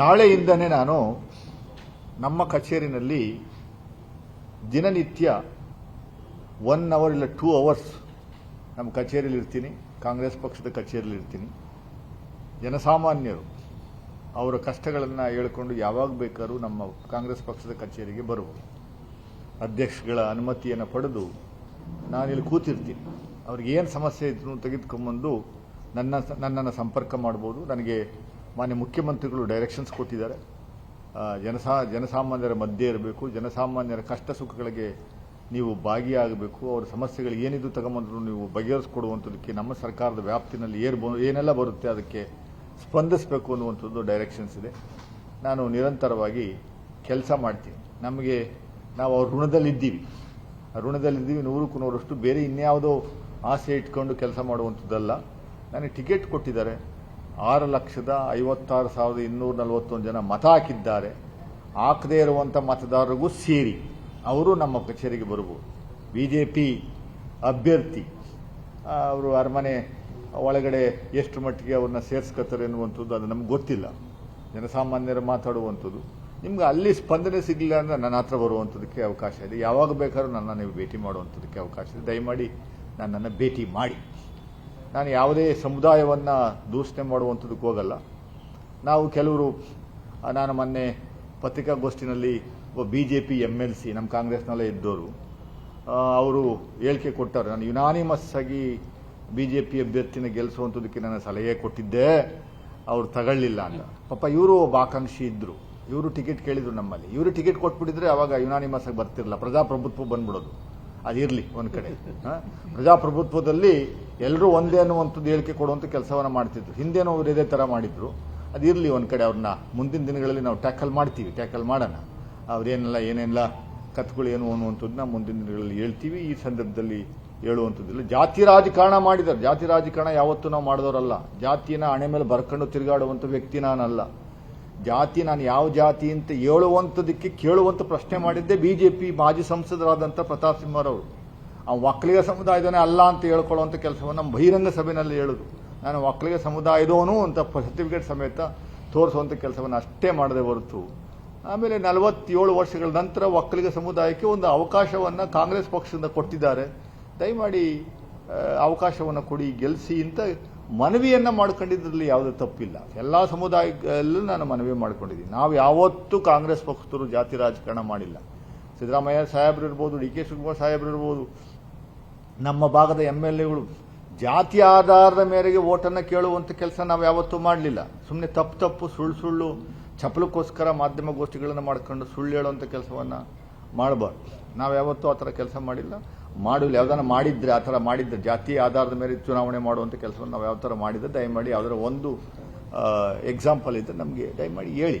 ನಾಳೆಯಿಂದನೇ ನಾನು ನಮ್ಮ ಕಚೇರಿನಲ್ಲಿ ದಿನನಿತ್ಯ ಒನ್ ಅವರ್ ಇಲ್ಲ ಟೂ ಅವರ್ಸ್ ನಮ್ಮ ಕಚೇರಿಯಲ್ಲಿ ಇರ್ತೀನಿ. ಕಾಂಗ್ರೆಸ್ ಪಕ್ಷದ ಕಚೇರಿಯಲ್ಲಿ ಇರ್ತೀನಿ. ಜನಸಾಮಾನ್ಯರು ಅವರ ಕಷ್ಟಗಳನ್ನು ಹೇಳ್ಕೊಂಡು ಯಾವಾಗ ಬೇಕಾದ್ರೂ ನಮ್ಮ ಕಾಂಗ್ರೆಸ್ ಪಕ್ಷದ ಕಚೇರಿಗೆ ಬರಬಹುದು ಅಧ್ಯಕ್ಷಗಳ ಅನುಮತಿಯನ್ನು ಪಡೆದು ನಾನಿಲ್ಲಿ ಕೂತಿರ್ತೀನಿ. ಅವ್ರಿಗೆ ಏನು ಸಮಸ್ಯೆ ಇದ್ರು ತೆಗೆದುಕೊಂಬಂದು ನನ್ನ ನನ್ನನ್ನು ಸಂಪರ್ಕ ಮಾಡ್ಬೋದು. ನನಗೆ ಮಾನ್ಯ ಮುಖ್ಯಮಂತ್ರಿಗಳು ಡೈರೆಕ್ಷನ್ಸ್ ಕೊಟ್ಟಿದ್ದಾರೆ. ಜನಸಾ, ಜನಸಾಮಾನ್ಯರ ಮಧ್ಯೆ ಇರಬೇಕು. ಜನಸಾಮಾನ್ಯರ ಕಷ್ಟ ಸುಖಗಳಿಗೆ ನೀವು ಭಾಗಿಯಾಗಬೇಕು. ಅವರ ಸಮಸ್ಯೆಗಳು ಏನಿದ್ದು ತಗೊಂಬಂದ್ರು ನೀವು ಬಗೆಹರಿಸ್ಕೊಡುವಂಥದ್ದಕ್ಕೆ ನಮ್ಮ ಸರ್ಕಾರದ ವ್ಯಾಪ್ತಿನಲ್ಲಿ ಏರ್ಬೋ ಏನೆಲ್ಲ ಬರುತ್ತೆ ಅದಕ್ಕೆ ಸ್ಪಂದಿಸಬೇಕು ಅನ್ನುವಂಥದ್ದು ಡೈರೆಕ್ಷನ್ಸ್ ಇದೆ. ನಾನು ನಿರಂತರವಾಗಿ ಕೆಲಸ ಮಾಡ್ತೀನಿ. ನಮಗೆ ನಾವು ಅವ್ರ ಋಣದಲ್ಲಿದ್ದೀವಿ. ಋಣದಲ್ಲಿದ್ದೀವಿ, ನೂರಕ್ಕೂ ನೂರಷ್ಟು ಬೇರೆ ಇನ್ಯಾವುದೋ ಆಸೆ ಇಟ್ಕೊಂಡು ಕೆಲಸ ಮಾಡುವಂಥದ್ದಲ್ಲ. ನನಗೆ ಟಿಕೆಟ್ ಕೊಟ್ಟಿದ್ದಾರೆ. ಆರು ಲಕ್ಷದ ಐವತ್ತಾರು ಸಾವಿರದ ಇನ್ನೂರ ನಲವತ್ತೊಂದು ಜನ ಮತ ಹಾಕಿದ್ದಾರೆ. ಹಾಕದೇ ಇರುವಂಥ ಮತದಾರರಿಗೂ ಸೇರಿ ಅವರು ನಮ್ಮ ಕಚೇರಿಗೆ ಬರ್ಬೋದು ಬಿ ಜೆ ಪಿ ಅಭ್ಯರ್ಥಿ ಅವರು ಅರಮನೆ ಒಳಗಡೆ ಎಷ್ಟು ಮಟ್ಟಿಗೆ ಅವ್ರನ್ನ ಸೇರಿಸ್ಕೊತಾರೆ ಎನ್ನುವಂಥದ್ದು ಅದು ನಮ್ಗೆ ಗೊತ್ತಿಲ್ಲ. ಜನಸಾಮಾನ್ಯರು ಮಾತಾಡುವಂಥದ್ದು. ನಿಮ್ಗೆ ಅಲ್ಲಿ ಸ್ಪಂದನೆ ಸಿಗಲಿಲ್ಲ ಅಂದರೆ ನನ್ನ ಹತ್ರ ಬರುವಂಥದ್ದಕ್ಕೆ ಅವಕಾಶ ಇದೆ. ಯಾವಾಗ ಬೇಕಾದ್ರೂ ನನ್ನ ನೀವು ಭೇಟಿ ಮಾಡುವಂಥದ್ದಕ್ಕೆ ಅವಕಾಶ ಇದೆ. ದಯಮಾಡಿ ನನ್ನನ್ನು ಭೇಟಿ ಮಾಡಿ. ನಾನು ಯಾವುದೇ ಸಮುದಾಯವನ್ನು ದೂಷಣೆ ಮಾಡುವಂಥದ್ದಕ್ಕೆ ಹೋಗಲ್ಲ. ನಾವು ಕೆಲವರು, ನಾನು ಮೊನ್ನೆ ಪತ್ರಿಕಾಗೋಷ್ಠಿನಲ್ಲಿ ಒಬ್ಬ B J P M L C ನಮ್ಮ ಕಾಂಗ್ರೆಸ್ನಲ್ಲೇ ಇದ್ದವರು ಅವರು ಹೇಳಿಕೆ ಕೊಟ್ಟರು. ನಾನು ಯುನಾನಿಮಸ್ ಆಗಿ ಬಿ ಜೆ ಪಿ ಅಭ್ಯರ್ಥಿನ ಗೆಲ್ಲಿಸುವಂಥದ್ದಕ್ಕೆ ನಾನು ಸಲಹೆ ಕೊಟ್ಟಿದ್ದೆ, ಅವರು ತಗೊಳ್ಳಿಲ್ಲ ಅಂತ. ಪಾಪ ಇವರು ಒಬ್ಬ ಆಕಾಂಕ್ಷಿ ಇದ್ದರು ಇವರು ಟಿಕೆಟ್ ಕೇಳಿದರು ನಮ್ಮಲ್ಲಿ. ಇವರು ಟಿಕೆಟ್ ಕೊಟ್ಬಿಟ್ಟಿದ್ರೆ ಅವಾಗ ಯುನಾನಿಮಸ್ ಆಗಿ ಬರ್ತಿರಲ್ಲ ಪ್ರಜಾಪ್ರಭುತ್ವ ಬಂದ್ಬಿಡೋದು. ಅದಿರಲಿ ಒಂದು ಕಡೆ. ಪ್ರಜಾಪ್ರಭುತ್ವದಲ್ಲಿ ಎಲ್ಲರೂ ಒಂದೇ ಅನ್ನುವಂಥದ್ದು ಹೇಳಿಕೆ ಕೊಡುವಂಥ ಕೆಲಸವನ್ನು ಮಾಡ್ತಿದ್ರು. ಹಿಂದೇನೋ ಅವರು ಇದೇ ಥರ ಮಾಡಿದ್ರು. ಅದಿರಲಿ ಒಂದು ಕಡೆ ಅವ್ರನ್ನ ಮುಂದಿನ ದಿನಗಳಲ್ಲಿ ನಾವು ಟ್ಯಾಕಲ್ ಮಾಡ್ತೀವಿ, ಟ್ಯಾಕಲ್ ಮಾಡೋಣ. ಅವ್ರೇನೆಲ್ಲ ಏನೆಲ್ಲ ಕತ್ಗಳು ಏನು ಅನ್ನುವಂಥದ್ದನ್ನ ಮುಂದಿನ ದಿನಗಳಲ್ಲಿ ಹೇಳ್ತೀವಿ. ಈ ಸಂದರ್ಭದಲ್ಲಿ ಹೇಳುವಂಥದ್ದಿಲ್ಲ ಜಾತಿ ರಾಜಕಾರಣ ಮಾಡಿದ್ದಾರೆ ಜಾತಿ ರಾಜಕಾರಣ ಯಾವತ್ತೂ ನಾವು ಮಾಡಿದವರಲ್ಲ. ಜಾತಿನ ಹಣೆ ಮೇಲೆ ಬರ್ಕೊಂಡು ತಿರುಗಾಡುವಂಥ ವ್ಯಕ್ತಿ ನಾನಲ್ಲ. ಜಾತಿ, ನಾನು ಯಾವ ಜಾತಿ ಅಂತ ಹೇಳುವಂಥದ್ದಕ್ಕೆ ಕೇಳುವಂಥ ಪ್ರಶ್ನೆ ಮಾಡಿದ್ದೆ ಬಿಜೆಪಿ ಮಾಜಿ ಸಂಸದರಾದಂಥ ಪ್ರತಾಪ್ ಸಿಂಹರವರು ಆ ಒಕ್ಕಲಿಗ ಸಮುದಾಯದವನೇ ಅಲ್ಲ ಅಂತ ಹೇಳ್ಕೊಳ್ಳುವಂಥ ಕೆಲಸವನ್ನು ನಮ್ಮ ಬಹಿರಂಗ ಸಭೆಯಲ್ಲಿ ಹೇಳೋದು. ನಾನು ಒಕ್ಕಲಿಗ ಸಮುದಾಯದವನು ಅಂತ ಸರ್ಟಿಫಿಕೇಟ್ ಸಮೇತ ತೋರಿಸುವಂಥ ಕೆಲಸವನ್ನು ಅಷ್ಟೇ ಮಾಡದೆ ಹೊರತು, ಆಮೇಲೆ ನಲವತ್ತೇಳು ವರ್ಷಗಳ ನಂತರ ಒಕ್ಕಲಿಗ ಸಮುದಾಯಕ್ಕೆ ಒಂದು ಅವಕಾಶವನ್ನು ಕಾಂಗ್ರೆಸ್ ಪಕ್ಷದಿಂದ ಕೊಟ್ಟಿದ್ದಾರೆ. ದಯಮಾಡಿ ಅವಕಾಶವನ್ನು ಕೊಡಿ ಗೆಲ್ಲಿಸಿ ಅಂತ ಮನವಿಯನ್ನು ಮಾಡ್ಕೊಂಡಿದ್ರಲ್ಲಿ ಯಾವುದೇ ತಪ್ಪಿಲ್ಲ. ಎಲ್ಲ ಸಮುದಾಯದಲ್ಲೂ ನಾನು ಮನವಿ ಮಾಡ್ಕೊಂಡಿದ್ದೀನಿ. ನಾವು ಯಾವತ್ತೂ ಕಾಂಗ್ರೆಸ್ ಪಕ್ಷದವರು ಜಾತಿ ರಾಜಕಾರಣ ಮಾಡಿಲ್ಲ. ಸಿದ್ದರಾಮಯ್ಯ ಸಾಹೇಬರು ಇರ್ಬೋದು, ಡಿ ಕೆ ಶಿವಕುಮಾರ್ ಸಾಹೇಬರು ಇರ್ಬೋದು, ನಮ್ಮ ಭಾಗದ ಎಂ ಎಲ್ ಎಗಳು, ಜಾತಿ ಆಧಾರದ ಮೇರೆಗೆ ಓಟನ್ನು ಕೇಳುವಂಥ ಕೆಲಸ ನಾವು ಯಾವತ್ತೂ ಮಾಡಲಿಲ್ಲ. ಸುಮ್ಮನೆ ತಪ್ಪು ತಪ್ಪು, ಸುಳ್ಳು ಸುಳ್ಳು ಚಪಲಕ್ಕೋಸ್ಕರ ಮಾಧ್ಯಮ ಗೋಷ್ಠಿಗಳನ್ನು ಮಾಡ್ಕೊಂಡು ಸುಳ್ಳು ಹೇಳುವಂಥ ಕೆಲಸವನ್ನು ಮಾಡಬಾರ್ದು. ನಾವು ಯಾವತ್ತೂ ಆ ಥರ ಕೆಲಸ ಮಾಡಿಲ್ಲ. ಮಾಡಿಲ್ಲ, ಯಾವ್ದಾನ ಮಾಡಿದ್ರೆ ಆ ಥರ ಮಾಡಿದ್ರೆ, ಜಾತಿ ಆಧಾರದ ಮೇಲೆ ಚುನಾವಣೆ ಮಾಡುವಂಥ ಕೆಲಸವನ್ನು ನಾವು ಯಾವ ಥರ ಮಾಡಿದ್ರೆ ದಯಮಾಡಿ ಯಾವುದರ ಒಂದು ಎಕ್ಸಾಂಪಲ್ ಇದ್ದರೆ ನಮಗೆ ದಯಮಾಡಿ ಹೇಳಿ.